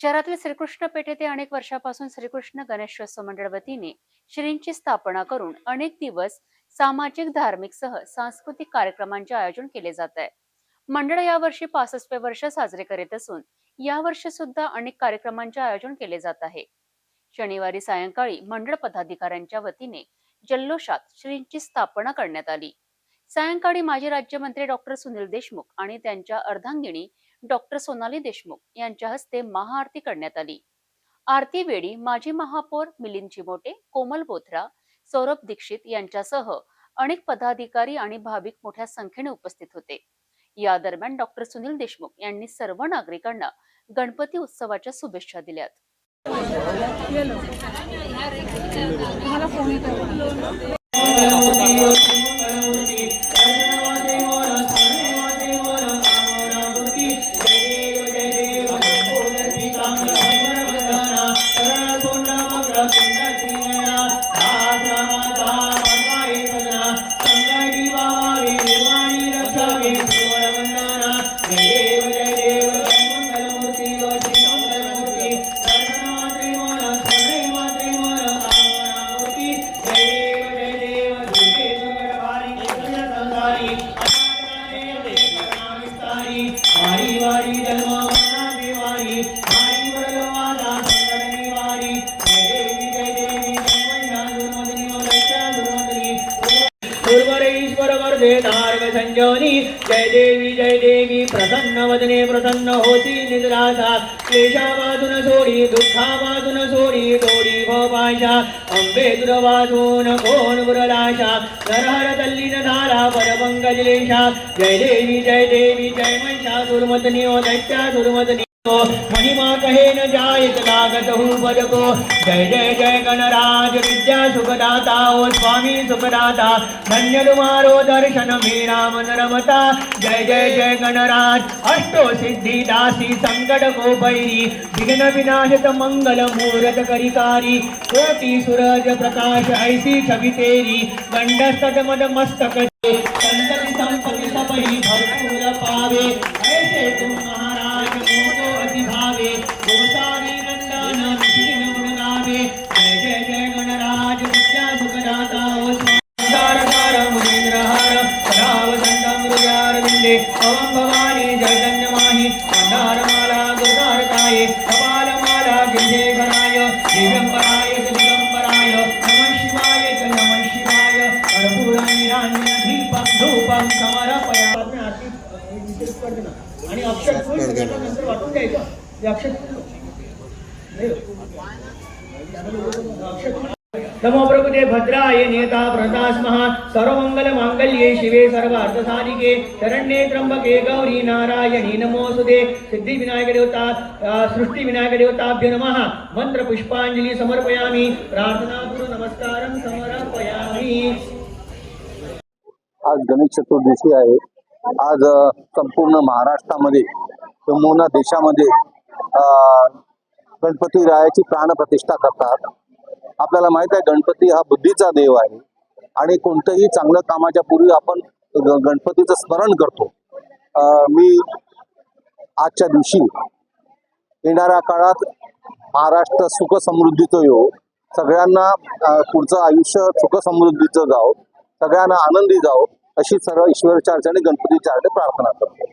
शहरातील श्रीकृष्ण पेठ येथे अनेक वर्षापासून श्रीकृष्ण गणेशोत्सव मंडळ वतीने श्रींची स्थापना करून अनेक दिवस सामाजिक धार्मिक सह सांस्कृतिक कार्यक्रमांचे आयोजन केले जात आहे. मंडळ यावर्षी पासष्टवे वर्ष साजरे करीत असून यावर्षी सुद्धा अनेक कार्यक्रमांचे आयोजन केले जात आहे. शनिवारी सायंकाळी मंडळ पदाधिकाऱ्यांच्या वतीने जल्लोषात श्रींची स्थापना करण्यात आली. सायंकाळी माजी राज्यमंत्री डॉक्टर सुनील देशमुख आणि त्यांच्या अर्धांगिणी डॉक्टर सोनाली देशमुख यांच्या हस्ते महाआरती करण्यात आली. आरती वेळी माजी महापौर मिलिंद चिमोटे कोमल बोथरा सौरभ दीक्षित यांच्यासह अनेक पदाधिकारी आणि भाविक मोठ्या संख्येने उपस्थित होते. या दरम्यान डॉक्टर सुनील देशमुख यांनी सर्व नागरिकांना गणपती उत्सवाच्या शुभेच्छा दिल्यात. वारी वर्धे तारक संजोनी जय देवी जय देवी प्रसन्न वदने प्रसन्न होती निद्रासा। क्लेशा वाजून सोडी दुःखा वाजून सोडी तोडी भोपाशा अंबे दुर्वाजून कोण बुरलाशा नरहर तल्लीन धारा परपंकजलेशा जय देवी जय देवी जय महिषा दुर्मदनी ओ दैत्या दुर्मदनी महिमा कहे न जायत लागत हूँ पद को जय जय जय गणराज विद्या सुखदाता ओ स्वामी सुखदाता धन्य तुम्हारो दर्शन मेरा मन रमता जय जय जय गणराज अष्टो सिद्धि दासी संकट को बैरी विघ्न विनाशित मंगल मूरत करिकारी कोटि सूरज प्रकाश ऐसी छवि तेरी गंड सद मद मस्तक संतति संपत्ति सब ही भरपूर पावे ऐसे तुम महाराज। मंदारमाला दुर्गारकाये कपालमाला गिरिशेखराय दिगंबराय च दिगंबराय नमः शिवाय च नमः शिवाय कर्पूराणि दीपं धूपं आणि अक्षर फुल नंतर वाटून द्यायचं ते अक्षर नमो प्रभुते भद्राय नेता प्रदास्मः सर्वमंगल मांगल्ये शिवे सर्वार्थ शरण्ये त्र्यम्बके गौरी नारायणी नमोसुदे सिद्धिविनायकदेवता विनायक देवता नमः। मन्त्रपुष्पाञ्जलि पुष्पांजली समर्पयामि। प्रार्थना पूर्व नमस्कारं समर्पयामि। आज गणेश चतुर्दशी आहे. आज संपूर्ण महाराष्ट्रामध्ये किंबहुना देशामध्ये गणपती रायाची प्राणप्रतिष्ठा करतात. आपल्याला माहीत आहे गणपती हा बुद्धीचा देव आहे. आणि कोणतंही चांगलं कामाच्या पूर्वी आपण ग- गणपतीचं स्मरण करतो. मी आजच्या दिवशी येणाऱ्या काळात महाराष्ट्र सुख समृद्धीचं येऊ सगळ्यांना पुढचं आयुष्य सुख समृद्धीचं जावं सगळ्यांना आनंदी जावं अशी सर्व ईश्वरच्या अर्चने गणपतीच्या अर्चने प्रार्थना करतो.